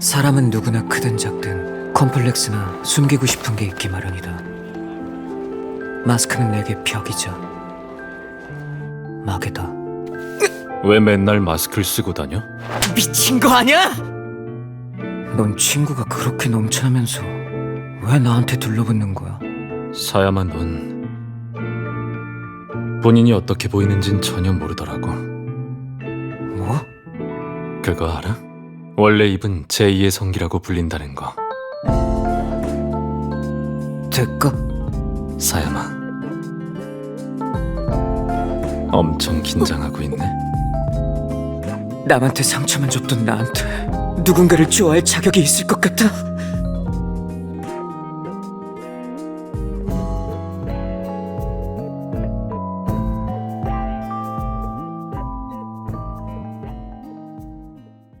사람은 누구나 크든 작든 컴플렉스나 숨기고 싶은 게 있기 마련이다. 마스크는 내게 벽이자 막이다. 왜 맨날 마스크를 쓰고 다녀? 미친 거 아니야? 넌 친구가 그렇게 넘쳐나면서 왜 나한테 둘러붙는 거야? 사야마 넌 본인이 어떻게 보이는진 전혀 모르더라고. 뭐? 그거 알아? 원래 입은 제2의 성기라고 불린다는 거. 대가? 사야마. 엄청 긴장하고 있네. 남한테 상처만 줬던 나한테 누군가를 좋아할 자격이 있을 것 같아?